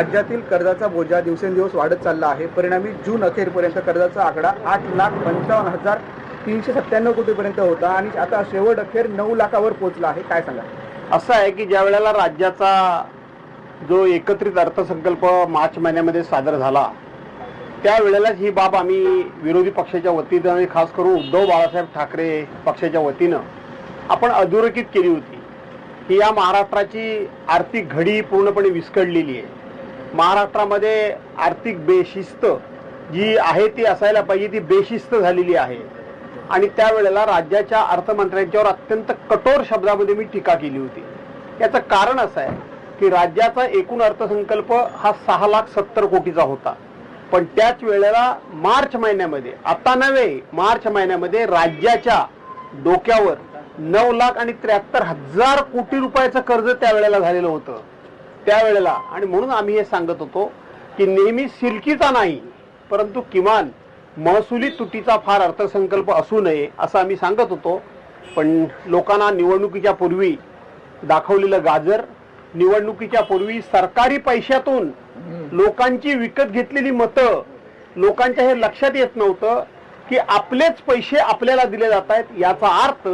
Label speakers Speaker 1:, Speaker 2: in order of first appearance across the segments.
Speaker 1: राज्यातील कर्जाचा बोजा दिवसेंदिवस वाढत चालला आहे. परिणामी जून अखेरपर्यंत कर्जाचा आकडा आठ लाख पंचावन्न हजार तीनशे सत्त्याण्णव कोटीपर्यंत होता आणि आता शेवट अखेर नऊ लाखावर पोहोचला आहे. काय सांगा
Speaker 2: असं आहे की ज्या वेळेला राज्याचा जो एकत्रित अर्थसंकल्प मार्च महिन्यामध्ये सादर झाला त्यावेळेलाच ही बाब आम्ही विरोधी पक्षाच्या वतीनं आणि खास करून उद्धव बाळासाहेब ठाकरे पक्षाच्या वतीनं आपण अधोरेखित केली होती. की या महाराष्ट्राची आर्थिक घडी पूर्णपणे विस्कळलेली आहे. महाराष्ट्रामध्ये आर्थिक बेशिस्त जी आहे ती असायला पाहिजे ती बेशिस्त झालेली आहे. आणि त्यावेळेला राज्याच्या अर्थमंत्र्यांच्यावर अत्यंत कठोर शब्दामध्ये मी टीका केली होती. याचं कारण असं आहे की राज्याचा एकूण अर्थसंकल्प हा सहा लाख सत्तर कोटीचा होता. पण त्याच वेळेला मार्च महिन्यामध्ये आता नव्हे मार्च महिन्यामध्ये राज्याच्या डोक्यावर नऊ लाख आणि त्र्याहत्तर हजार कोटी रुपयाचं कर्ज त्यावेळेला झालेलं होतं. त्यावेळेला. आणि म्हणून आम्ही हे सांगत होतो की नेहमी सिल्कीचा नाही परंतु किमान महसुली तुटीचा फार अर्थसंकल्प असू नये असं आम्ही सांगत होतो. पण लोकांना निवडणुकीच्या पूर्वी दाखवलेलं गाजर निवडणुकीच्या पूर्वी सरकारी पैशातून लोकांची विकत घेतलेली मतं लोकांच्या हे लक्षात येत नव्हतं की आपलेच पैसे आपल्याला दिले जात आहेत. याचा अर्थ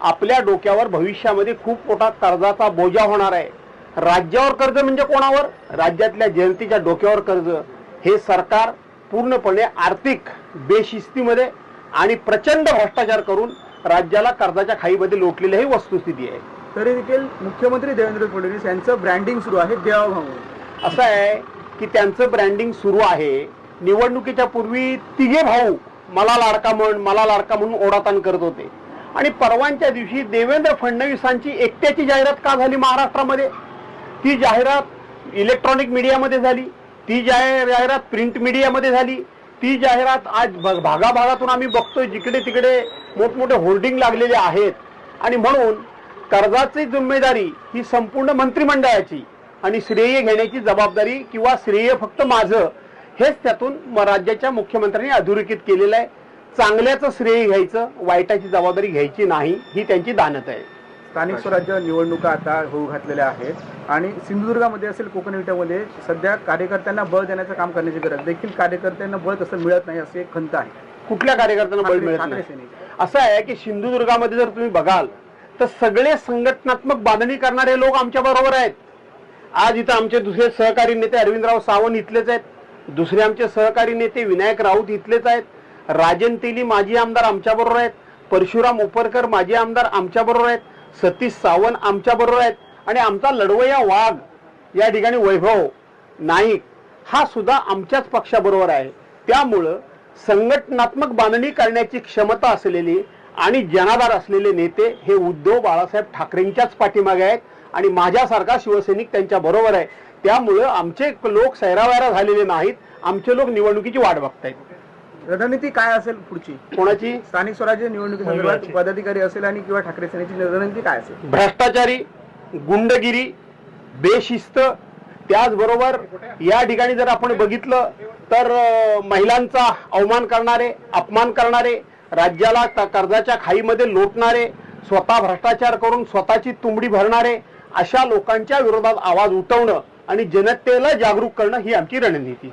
Speaker 2: आपल्या डोक्यावर भविष्यामध्ये खूप मोठा कर्जाचा बोजा होणार आहे. राज्यावर कर्ज म्हणजे कोणावर? राज्यातल्या जनतेच्या डोक्यावर कर्ज. हे सरकार पूर्णपणे आर्थिक बेशिस्तीमध्ये आणि प्रचंड भ्रष्टाचार करून राज्याला कर्जाच्या खाईमध्ये लोटलेली ही वस्तुस्थिती आहे.
Speaker 1: तरी देखील मुख्यमंत्री देवेंद्र फडणवीस यांचं ब्रँडिंग सुरू आहे देवाभाऊ.
Speaker 2: असं आहे की त्यांचं ब्रँडिंग सुरू आहे. निवडणुकीच्या पूर्वी तिघे भाऊ मला लाडका म्हण मला लाडका म्हणून ओढाताण करत होते. आणि परवांच्या दिवशी देवेंद्र फडणवीसांची एकट्याची जाहिरात का झाली महाराष्ट्रामध्ये? ती जाहिरात इलेक्ट्रॉनिक मीडियामध्ये झाली ती जाहिरात प्रिंट मीडियामध्ये झाली ती जाहिरात आज भ- भागाभागातून आम्ही बघतोय जिकडे तिकडे मोठमोठे होर्डिंग लागलेले आहेत. आणि म्हणून कर्जाची जिम्मेदारी ही संपूर्ण मंत्रिमंडळाची आणि श्रेय घेण्याची जबाबदारी किंवा श्रेय फक्त माझं हेच त्यातून म- राज्याच्या मुख्यमंत्र्यांनी अधोरेखित केलेलं आहे. चांगल्याचं श्रेय घ्यायचं वाईटाची जबाबदारी घ्यायची नाही ही त्यांची दानत आहे.
Speaker 1: स्थानिक स्वराज्य निवडणुका आता होऊ घातलेल्या आहेत. आणि सिंधुदुर्गामध्ये असेल कोकण विट्यामध्ये सध्या कार्यकर्त्यांना बळ देण्याचं काम करण्याची गरज. देखील कार्यकर्त्यांना बळ तसं मिळत नाही अशी एक खंत आहे.
Speaker 2: कुठल्या कार्यकर्त्यांना बळ मिळत नाही. असं आहे की सिंधुदुर्गामध्ये जर तुम्ही बघाल तर सगळे संघटनात्मक बांधणी करणारे लोक आमच्या बरोबर आहेत. आज इथं आमचे दुसरे सहकारी नेते अरविंदराव सावंत इथलेच आहेत. दुसरे आमचे सहकारी नेते विनायक राऊत इथलेच आहेत. राजन तेली माजी आमदार आमच्या बरोबर आहेत. परशुराम उपरकर माजी आमदार आमच्या बरोबर आहेत. सतीश सावंत आमच्या बरोबर आहेत. आणि आमचा लढवया वाघ या ठिकाणी वैभव नाईक हा सुद्धा आमच्याच पक्षाबरोबर आहे. त्यामुळं संघटनात्मक बांधणी करण्याची क्षमता असलेली आणि जनाधार असलेले नेते हे उद्धव बाळासाहेब ठाकरेंच्याच पाठीमागे आहेत आणि माझ्यासारखा शिवसैनिक त्यांच्या बरोबर आहे. त्यामुळं आमचे लोक सैरावैरा झालेले नाहीत. आमचे लोक निवडणुकीची वाट बघतायत.
Speaker 1: रणनीती काय असेल पुढची?
Speaker 2: कोणाची?
Speaker 1: स्थानिक स्वराज्य निवडणुकी संदर्भात पदाधिकारी असेल आणि किंवा ठाकरे सेनेची रणनीती काय असेल?
Speaker 2: भ्रष्टाचारी गुंडगिरी बेशिस्त त्याचबरोबर या ठिकाणी जर आपण बघितलं तर महिलांचा अवमान करणारे अपमान करणारे राज्याला क- कर्जाच्या खाईमध्ये लोटणारे स्वतः भ्रष्टाचार करून स्वतःची तुंबडी भरणारे अशा लोकांच्या विरोधात आवाज उठवणं आणि जनतेला जागरूक करणं ही आमची रणनीती.